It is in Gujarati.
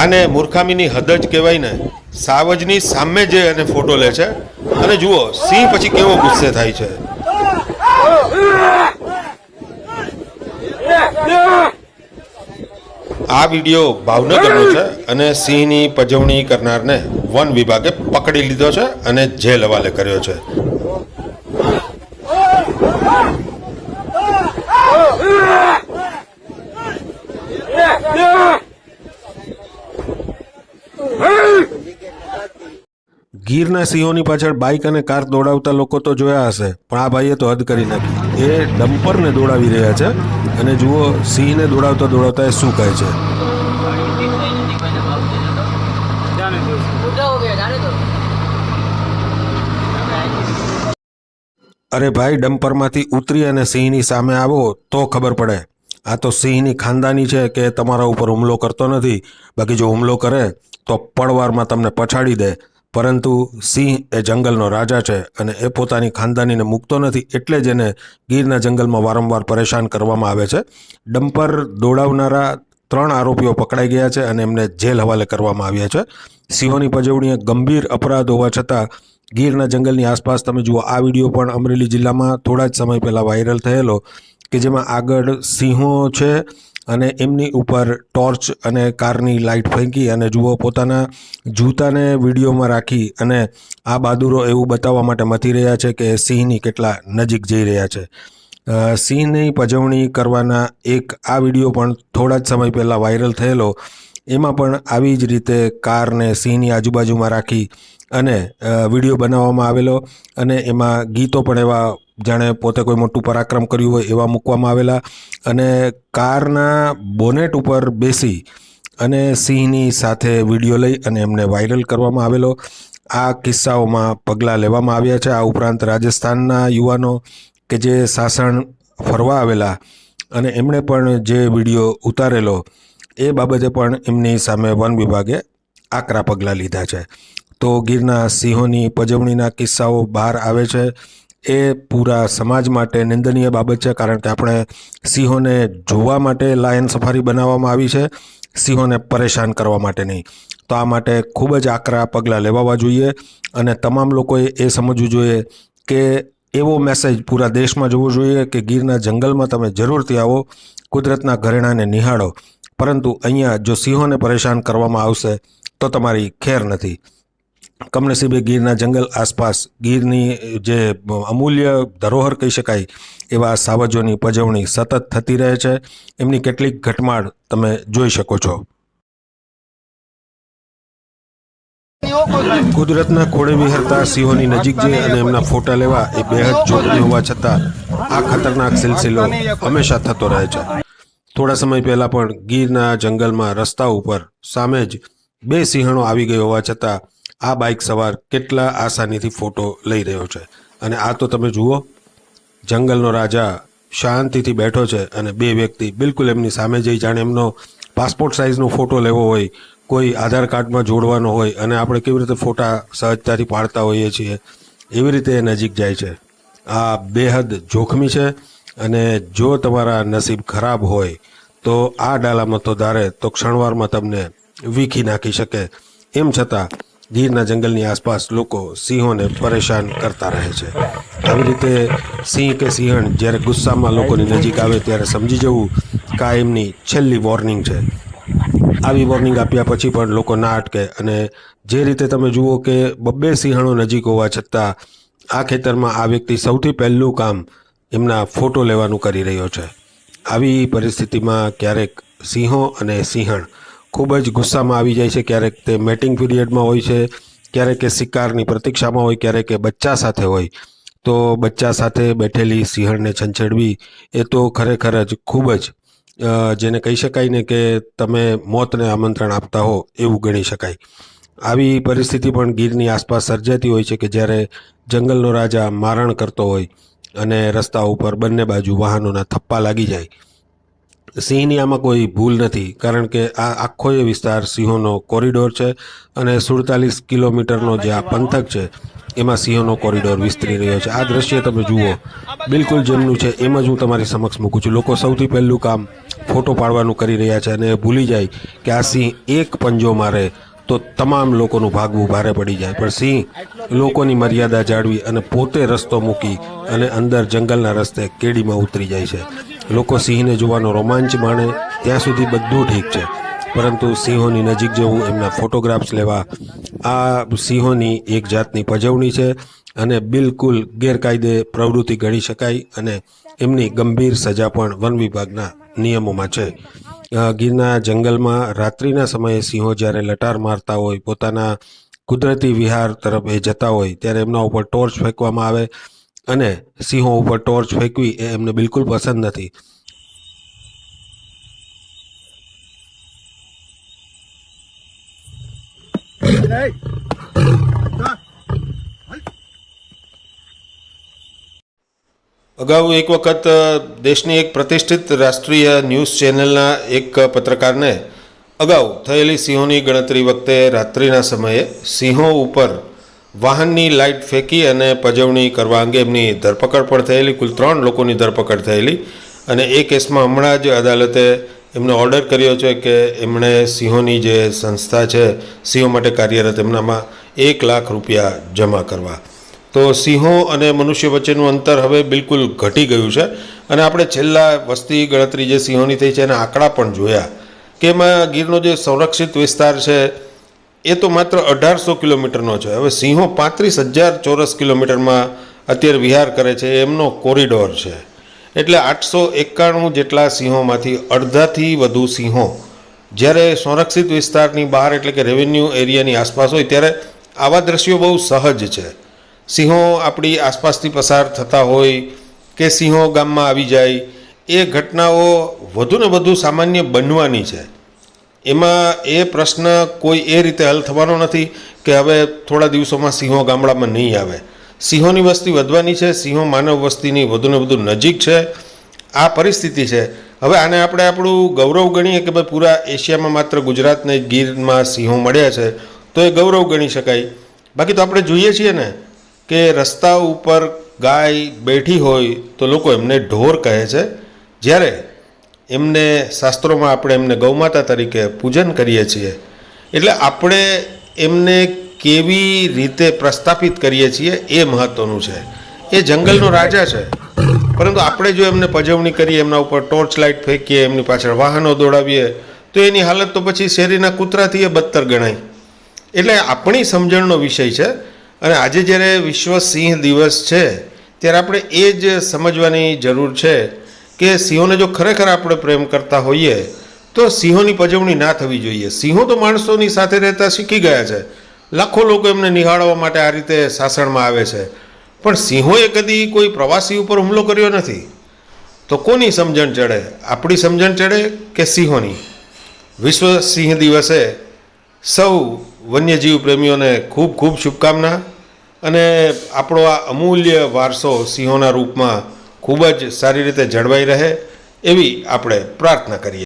આને મૂર્ખામીની હદ જ કહેવાય ને, સાવજની સામે જે એને ફોટો લે છે, અને જુઓ, સિંહ પછી કેવો ગુસ્સે થાય છે. આ વીડિયો ભાવનગરનો છે અને સિંહની પજવણી કરનારને વન વિભાગે પકડી લીધો છે અને જેલ હવાલે કર્યો છે. ગીરના સિંહોની પાછળ બાઇક અને કાર દોડાવતા લોકો તો જોયા હશે, પણ આ ભાઈએ તો હદ કરી નાખી. એ ડમ્પરને દોડાવી રહ્યા છે અને જુઓ સિંહને દોડાવતા દોડાવતા એ શું કહે છે. અરે ભાઈ, ડમ્પરમાંથી ઉતરી અને સિંહની સામે આવો તો ખબર પડે. આ તો સિંહની ખાનદાની છે કે તમારા ઉપર હુમલો કરતો નથી. બાકી જો હુમલો કરે તો પળવારમાં તમને પછાડી દે. પરંતુ સિંહ એ જંગલનો રાજા છે અને એ પોતાની ખાનદાનીને મૂકતો નથી એટલે જ એને ગીરના જંગલમાં વારંવાર પરેશાન કરવામાં આવે છે. ડમ્પર દોડાવનારા ત્રણ આરોપીઓ પકડાઈ ગયા છે અને એમને જેલ હવાલે કરવામાં આવ્યા છે. સિંહોની પજવણી ગંભીર અપરાધ હોવા છતાં ગીરના જંગલની આસપાસ તમે જુઓ, આ વીડિયો પણ અમરેલી જિલ્લામાં થોડા જ સમય પહેલાં વાયરલ થયેલો કે જેમાં આગળ સિંહો છે અને એમની ઉપર ટોર્ચ અને કારની લાઇટ ફેંકી અને જુઓ પોતાના જૂતાને વિડીયોમાં રાખી અને આ બહાદુરો એવું બતાવવા માટે મથી રહ્યા છે કે સિંહની કેટલા નજીક જઈ રહ્યા છે. સિંહની પજવણી કરવાના એક આ વીડિયો પણ થોડા જ સમય પહેલાં વાયરલ થયેલો. એમાં પણ આવી જ રીતે કારને સિંહની આજુબાજુમાં રાખી અને વીડિયો બનાવવામાં આવેલો અને એમાં ગીતો પણ એવા જાણે પોતે કોઈ મોટું પરાક્રમ કર્યું હોય એવા મૂકવામાં આવેલા અને કારના બોનેટ ઉપર બેસી અને સિંહની સાથે વીડિયો લઈ અને એમને વાયરલ કરવામાં આવેલો. આ કિસ્સાઓમાં પગલાં લેવામાં આવ્યા છે. આ ઉપરાંત રાજસ્થાનના યુવાનો કે જે સાસણ ફરવા આવેલા અને એમણે પણ જે વીડિયો ઉતારેલો એ બાબતે પણ એમની સામે વન વિભાગે આકરા પગલાં લીધા છે. તો ગીરના સિંહોની પજવણીના કિસ્સાઓ બહાર આવે છે. એ પૂરા સમાજ માટે નિંદનીય બાબત છે, કારણ કે આપણે સિંહોને જોવા માટે લાયન સફારી બનાવવામાં આવી છે, સિંહોને પરેશાન કરવા માટે નહીં. તો આ માટે ખૂબ જ આકરા પગલાં લેવાવા જોઈએ અને તમામ લોકોએ એ સમજવું જોઈએ કે એવો મેસેજ પૂરા દેશમાં જવો જોઈએ કે ગીરના જંગલમાં તમે જરૂરથી આવો, કુદરતના ઘરેણાને નિહાળો. પરંતુ અહીંયા જો સિંહોને પરેશાન કરવામાં આવશે, તો તમારી ખેર નથી. કમનસીબે ગીરના જંગલ આસપાસ ગીરની જે અમૂલ્ય ધરોહર કહી શકાય એવા સાવજોની પજવણી સતત થતી રહે છે. એમની કેટલીક ઘટમાળ તમે જોઈ શકો છો. કુદરતના ખોળે વિહરતા સિંહોની નજીક જઈ અને એમના ફોટા લેવા એ બેહદ જોખમી હોવા છતાં આ ખતરનાક સિલસિલો હંમેશા થતો રહે છે. થોડા સમય પહેલાં પણ ગીરના જંગલમાં રસ્તા ઉપર સામે જ બે સિંહણો આવી ગયો હોવા છતાં આ બાઇક સવાર કેટલા આસાનીથી ફોટો લઈ રહ્યો છે? અને આ તો તમે જુઓ, જંગલનો રાજા શાંતિથી બેઠો છે અને બે વ્યક્તિ બિલકુલ એમની સામે જઈ જાણે એમનો પાસપોર્ટ સાઇઝનો ફોટો લેવો હોય, કોઈ આધાર કાર્ડમાં જોડવાનો હોય અને આપણે કેવી રીતે ફોટા સહજતાથી પાડતા હોઈએ છીએ, એવી રીતે એ નજીક જાય છે. આ બેહદ જોખમી છે અને જો તમારા નસીબ ખરાબ હોય, તો આ ડાલામાં તો ધારે તો ક્ષણવારમાં તમને વીખી નાખી શકે. એમ છતાં ગીરના જંગલની આસપાસ લોકો સિંહોને પરેશાન કરતા રહે છે. આવી રીતે સિંહ કે સિંહણ જ્યારે ગુસ્સામાં લોકોની નજીક આવે ત્યારે સમજી જવું કાયમની છેલ્લી વોર્નિંગ છે. આવી વોર્નિંગ આપ્યા પછી પણ લોકો ના અટકે અને જે રીતે તમે જુઓ કે બબ્બે સિંહણો નજીક હોવા છતાં આ ખેતરમાં આ વ્યક્તિ સૌથી પહેલું કામ એમના ફોટો લેવાનું કરી રહ્યો છે. આવી પરિસ્થિતિમાં ક્યારેક સિંહો અને સિંહણ ખૂબ જ ગુસ્સામાં આવી જાય છે ક્યારેક તે મેટિંગ પીરિયડમાં હોય છે, ક્યારેક એ શિકારની પ્રતીક્ષામાં હોય, ક્યારેક એ બચ્ચા સાથે હોય. તો બચ્ચા સાથે બેઠેલી સિંહણને છંછેડવી એ તો ખરેખર જ ખૂબ જ જેને કહી શકાય ને કે તમે મોતને આમંત્રણ આપતા હો એવું ગણી શકાય. આવી પરિસ્થિતિ પણ ગીરની આસપાસ સર્જાતી હોય છે કે જ્યારે જંગલનો રાજા મારણ કરતો હોય અને રસ્તા ઉપર બંને બાજુ વાહનોના થપ્પા લાગી જાય. સિંહની આમાં કોઈ ભૂલ નથી, કારણ કે આ આખો એ વિસ્તાર સિંહોનો કોરિડોર છે અને સુડતાલીસ કિલોમીટરનો જે આ પંથક છે, એમાં સિંહોનો કોરિડોર વિસ્તરી રહ્યો છે. આ દ્રશ્ય તમે જુઓ, બિલકુલ જેમનું છે, એમ જ હું તમારી સમક્ષ મૂકું છું. લોકો સૌથી પહેલું કામ ફોટો પાડવાનું કરી રહ્યા છે અને ભૂલી જાય કે આ સિંહ એક પંજો મારે તો તમામ લોકોનું ભાગવું ભારે પડી જાય. પણ સિંહ લોકોની મર્યાદા જાળવી અને પોતે રસ્તો મૂકી અને અંદર જંગલના રસ્તે કેડીમાં ઉતરી જાય છે. લોકો સિંહને જોવાનો રોમાંચ માણે ત્યાં સુધી બધું ઠીક છે. પરંતુ સિંહોની નજીક જવું એમના ફોટોગ્રાફ્સ લેવા આ સિંહોની એક જાતની પજવણી છે અને બિલકુલ ગેરકાયદે પ્રવૃત્તિ ગણી શકાય અને એમની ગંભીર સજા પણ વન વિભાગના નિયમોમાં છે. ગીરના જંગલમાં રાત્રિના સમયે સિંહો જ્યારે લટાર મારતા હોય, પોતાના કુદરતી વિહાર તરફ એ જતા હોય, ત્યારે એમના ઉપર ટોર્ચ ફેંકવામાં આવે અને સિંહો ઉપર ટોર્ચ ફેંકવી એ એમને બિલકુલ પસંદ નથી. અગાઉ એક વખત દેશની એક પ્રતિષ્ઠિત રાષ્ટ્રીય ન્યૂઝ ચેનલના એક પત્રકારને અગાઉ થયેલી સિંહોની ગણતરી વખતે રાત્રિના સમયે સિંહો ઉપર વાહનની લાઇટ ફેંકી અને પજવણી કરવા અંગે એમની ધરપકડ પણ થયેલી, કુલ ત્રણ લોકોની ધરપકડ થયેલી. અને એ કેસમાં હમણાં જ અદાલતે એમને ઓર્ડર કર્યો છે કે એમણે સિંહોની જે સંસ્થા છે, સિંહો માટે કાર્યરત એમનામાં એક લાખ રૂપિયા જમા કરવા. તો સિંહો અને મનુષ્ય વચ્ચેનું અંતર હવે બિલકુલ ઘટી ગયું છે. અને આપણે છેલ્લા વસ્તી ગણતરી જે સિંહોની થઈ છે, એના આંકડા પણ જોયા. કે એમાં ગીરનો જે સંરક્ષિત વિસ્તાર છે એ તો માત્ર અઢારસો કિલોમીટરનો છે. હવે સિંહો પાંત્રીસ હજાર ચોરસ કિલોમીટરમાં અત્યારે વિહાર કરે છે. એમનો કોરિડોર છે. એટલે આઠસો એકાણું જેટલા સિંહોમાંથી અડધાથી વધુ સિંહો જ્યારે સંરક્ષિત વિસ્તારની બહાર એટલે કે રેવન્યુ એરિયાની આસપાસ હોય ત્યારે આવા દ્રશ્યો બહુ સહજ છે. સિંહો આપણી આસપાસથી પસાર થતા હોય કે સિંહો ગામમાં આવી જાય, એ ઘટનાઓ વધુને વધુ સામાન્ય બનવાની છે. એમાં એ પ્રશ્ન કોઈ એ રીતે હલ થવાનો નથી કે હવે થોડા દિવસોમાં સિંહો ગામડામાં નહીં આવે. સિંહોની વસ્તી વધવાની છે, સિંહો માનવ વસ્તીની વધુને વધુ નજીક છે. આ પરિસ્થિતિ છે. હવે આને આપણે આપણું ગૌરવ ગણીએ કે ભાઈ પૂરા એશિયામાં માત્ર ગુજરાતને ગીરમાં સિંહો મળ્યા છે, તો એ ગૌરવ ગણી શકાય. બાકી તો આપણે જોઈએ છીએ ને કે રસ્તા ઉપર ગાય બેઠી હોય તો લોકો એમને ઢોર કહે છે. જ્યારે એમને શાસ્ત્રોમાં આપણે એમને ગૌમાતા તરીકે પૂજન કરીએ છીએ. એટલે આપણે એમને કેવી રીતે પ્રસ્થાપિત કરીએ છીએ એ મહત્વનું છે. એ જંગલનો રાજા છે. પરંતુ આપણે જો એમને પજવણી કરીએ, એમના ઉપર ટોર્ચ લાઇટ ફેંકીએ, એમની પાછળ વાહનો દોડાવીએ, તો એની હાલત તો પછી શેરીના કૂતરાથી એ બદતર ગણાય. એટલે આપણી સમજણનો વિષય છે. અને આજે જ્યારે વિશ્વ સિંહ દિવસ છે, ત્યારે આપણે એ જ સમજવાની જરૂર છે કે સિંહોને જો ખરેખર આપણે પ્રેમ કરતા હોઈએ, તો સિંહોની પજવણી ના થવી જોઈએ. સિંહો તો માણસોની સાથે રહેતા શીખી ગયા છે. લાખો લોકો એમને નિહાળવા માટે આ રીતે સાસણમાં આવે છે. પણ સિંહોએ કદી કોઈ પ્રવાસી ઉપર હુમલો કર્યો નથી. તો કોની સમજણ ચડે? આપણી સમજણ ચડે કે સિંહોની? વિશ્વ સિંહ દિવસે સૌ વન્યજીવ પ્રેમીઓને ખૂબ ખૂબ શુભકામના અને આપણો આ અમૂલ્ય વારસો સિંહોના રૂપમાં ખૂબ જ સારી રીતે જળવાઈ રહે એવી આપણે પ્રાર્થના કરીએ